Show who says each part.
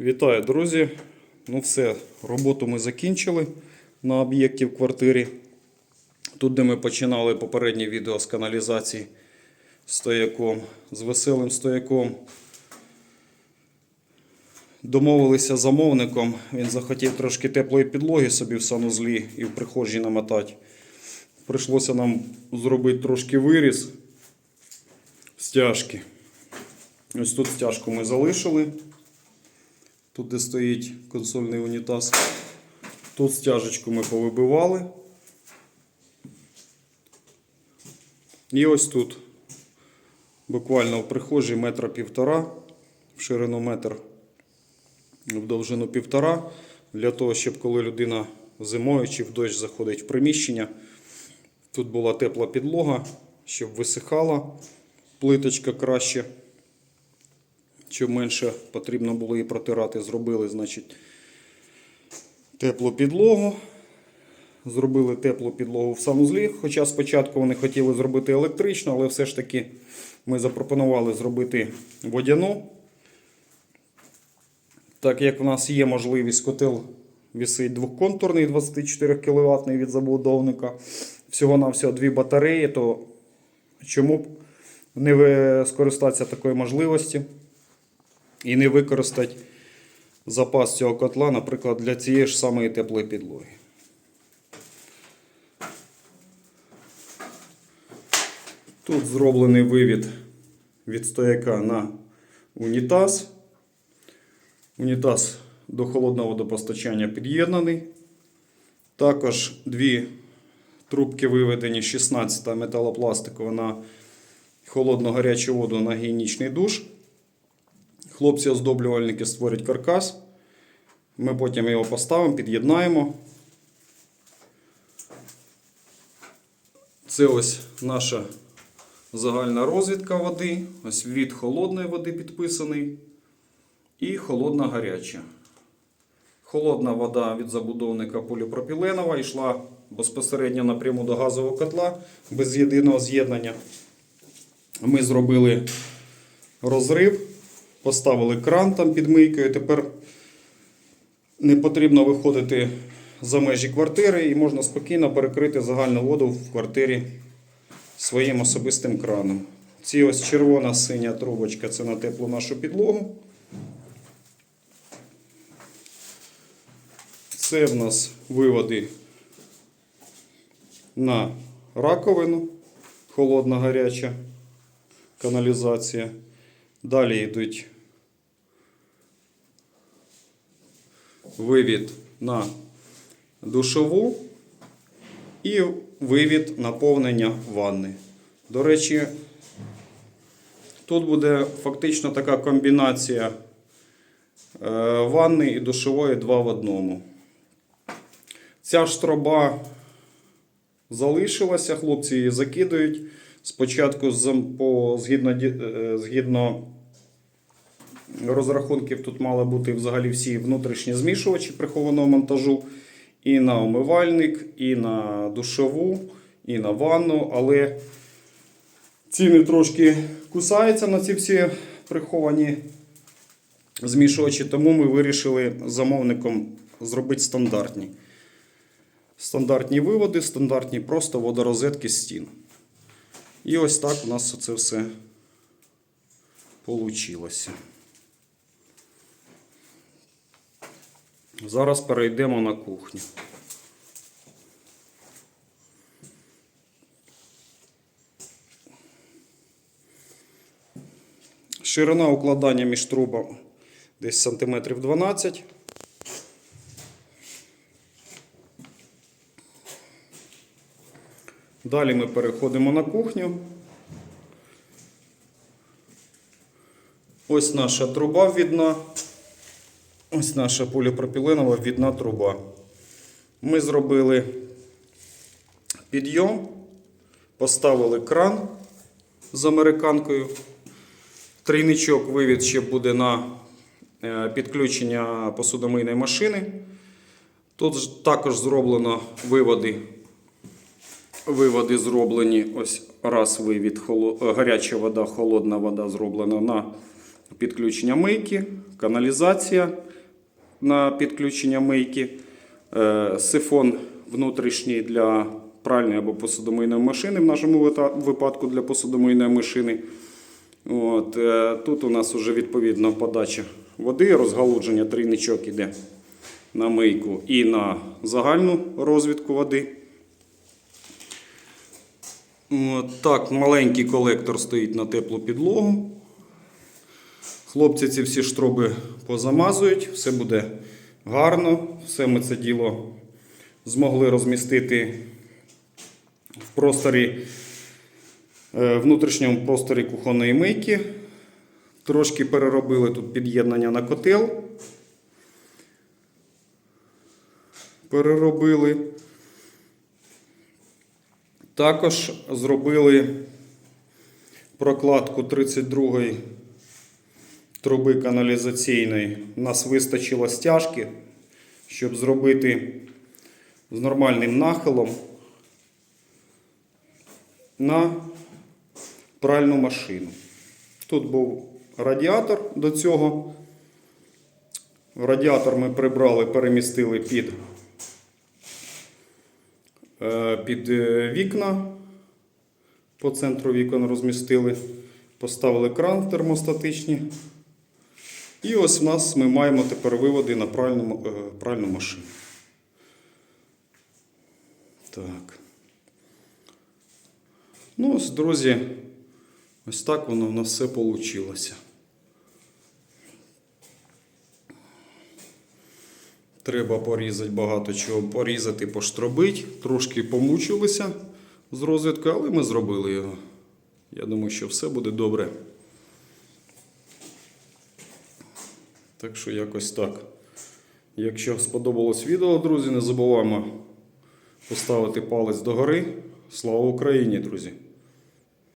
Speaker 1: Вітаю, друзі. Ну все, роботу ми закінчили на об'єкті в квартирі. Тут, де ми починали попереднє відео з каналізації стояком, з веселим стояком. Домовилися з замовником. Він захотів трошки теплої підлоги собі в санузлі і в прихожій намотати. Прийшлося нам зробити трошки виріз стяжки. Ось тут стяжку ми залишили. Тут, де стоїть консольний унітаз. Тут стяжечку ми повибивали. І ось тут. Буквально в прихожій метра півтора, в ширину метр, в довжину півтора. Для того, щоб коли людина зимою чи в дощ заходить в приміщення, тут була тепла підлога, щоб висихала плиточка краще щоб менше потрібно було її протирати, зробили, значить, теплу підлогу. Зробили теплу підлогу в санузлі. Хоча спочатку вони хотіли зробити електрично, але все ж таки ми запропонували зробити водяну. Так як в нас є можливість, котел висить двохконтурний 24 кВт від забудовника. Всього-навсього дві батареї, то чому б не скористатися такою можливості? І не використати запас цього котла, наприклад, для цієї ж самої теплої підлоги. Тут зроблений вивід від стояка на унітаз. Унітаз до холодного водопостачання під'єднаний. Також дві трубки виведені 16 металопластикова на холодну гарячу воду на гігієнічний душ. Хлопці-оздоблювальники створять каркас. Ми потім його поставимо, під'єднаємо. Це ось наша загальна розвідка води. Ось від холодної води підписаний. І холодна гаряча. Холодна вода від забудовника поліпропіленова йшла безпосередньо напряму до газового котла без єдиного з'єднання. Ми зробили розрив. Поставили кран там під мийкою. Тепер не потрібно виходити за межі квартири і можна спокійно перекрити загальну воду в квартирі своїм особистим краном. Ці ось червона синя трубочка це на теплу нашу підлогу. Це в нас виводи на раковину, холодна гаряча каналізація. Далі йдуть вивід на душову і вивід наповнення ванни. До речі, тут буде фактично така комбінація е, ванни і душової два в одному. Ця ж залишилася, хлопці її закидають. Спочатку згідно, е, згідно розрахунків тут мали бути взагалі всі внутрішні змішувачі прихованого монтажу. І на омивальник, і на душову, і на ванну. Але ціни трошки кусаються на ці всі приховані змішувачі, тому ми вирішили замовником зробити стандартні. Стандартні виводи, стандартні просто водорозетки з стін. І ось так у нас це все получилося. Зараз перейдемо на кухню. Ширина укладання між трубами десь сантиметрів 12. Далі ми переходимо на кухню. Ось наша труба відна. Ось наша поліпропіленова відна труба. Ми зробили підйом, поставили кран з американкою. Трійничок вивід ще буде на е, підключення посудомийної машини. Тут також зроблено виводи. Виводи зроблені. Ось раз вивід, е, гаряча вода, холодна вода зроблена на підключення мийки, каналізація. На підключення мийки, е, сифон внутрішній для пральної або посудомийної машини, в нашому випадку для посудомийної машини. От, е, тут у нас вже відповідно подача води, розгалудження трійничок іде на мийку і на загальну розвідку води. Так, маленький колектор стоїть на теплу підлогу. Хлопці ці всі штроби позамазують, все буде гарно. Все ми це діло змогли розмістити в просторі, е, внутрішньому просторі кухонної мийки. Трошки переробили тут під'єднання на котел. Переробили. Також зробили прокладку 32-ї труби каналізаційної. У нас вистачило стяжки, щоб зробити з нормальним нахилом на пральну машину. Тут був радіатор до цього. Радіатор ми прибрали, перемістили під, е, під е, вікна. По центру вікон розмістили, поставили кран термостатичні. І ось в нас ми маємо тепер виводи на пральну, е, пральну машину. Так. Ну, ось, друзі, ось так воно в нас все вийшло. Треба порізати багато чого, порізати, поштробити. Трошки помучилися з розвідкою, але ми зробили його. Я думаю, що все буде добре. Так що якось так. Якщо сподобалось відео, друзі, не забуваємо поставити палець догори. Слава Україні, друзі!